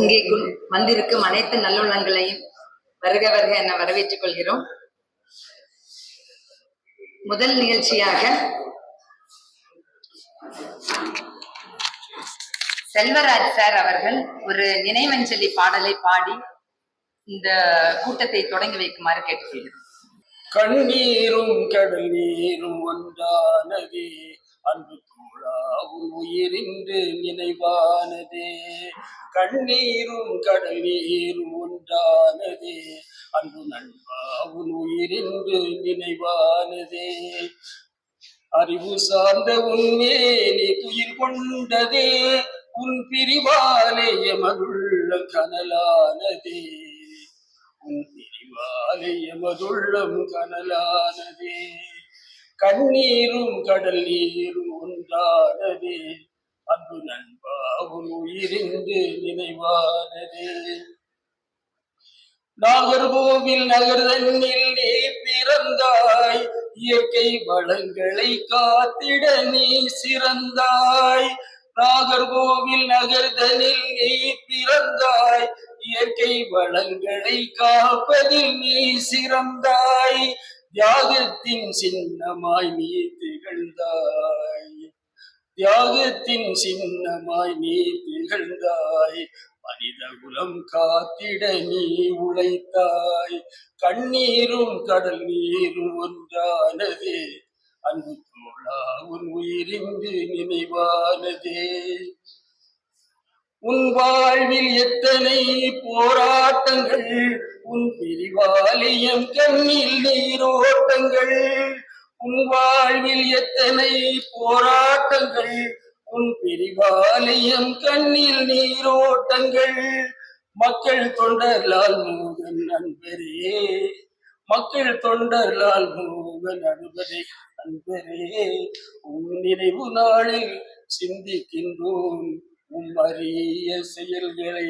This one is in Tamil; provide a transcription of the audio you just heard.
இங்கே வந்திருக்கும் அனைத்து நல்லுள்ளங்களையும் வருக வருக என வரவேற்றுக் கொள்கிறோம். முதல் நிகழ்ச்சியாக செல்வராஜ் சார் அவர்கள் ஒரு நினைவஞ்சலி பாடலை பாடி இந்த கூட்டத்தை தொடங்கி வைக்குமாறு கேட்டுக்கொள்கிறோம். கண்ணீரும் கடல் நீரும் ஒன்றானதே அன்பு தோழாவும் உயிரின்று நினைவானதே. கண்ணீரும் கடல் நீரும் ஒன்றானதே. அன்பு நண்பாவும் உயிரின்று நினைவானதே. அறிவு சார்ந்த உண்மே நீ துயிர் கொண்டதே. உன் பிரிவாலே எமதுள்ள கனலானதே. உன் பிரிவாலே எமதுள்ளம் கனலானதே. கண்ணீரும் கடல் நீரும் ஒன்றானதே. அன்பு நண்பா உயிரிந்து நினைவானதே. நாகர்கோவில் நகர் தன்னில் நீ பிறந்தாய். இயற்கை வளங்களை காத்திட நீ சிறந்தாய். நாகர்கோவில் நகர் தனில் நீ பிறந்தாய். இயற்கை வளங்களை காப்பதில் நீ சிறந்தாய். தியாகத்தின் சின்னமாய் நீ திகழ்ந்தாய். தியாகத்தின் சின்னமாய் நீ திகழ்ந்தாய். மனித குலம் காத்திட நீ உழைத்தாய். கண்ணீரும் கடல் நீரும் ஒன்றானதே. அன்பு தோழா உன் உயிரின்று நினைவானதே. உன் வாழ்வில் எத்தனை போராட்டங்கள் உன் பிரிவாலயம் கண்ணில் நீரோட்டங்கள் உன் வாழ்வில் எத்தனை போராட்டங்கள் உன் பிரிவாலயம் கண்ணில் நீரோட்டங்கள். மக்கள் தொண்டர்லால் மூகன் நண்பரே மக்கள் தொண்டர்லால் மூகன் நண்பரே நண்பரே உன் நினைவு நாளில் சிந்திக்கின்றோம் உம் அரிய செயல்களை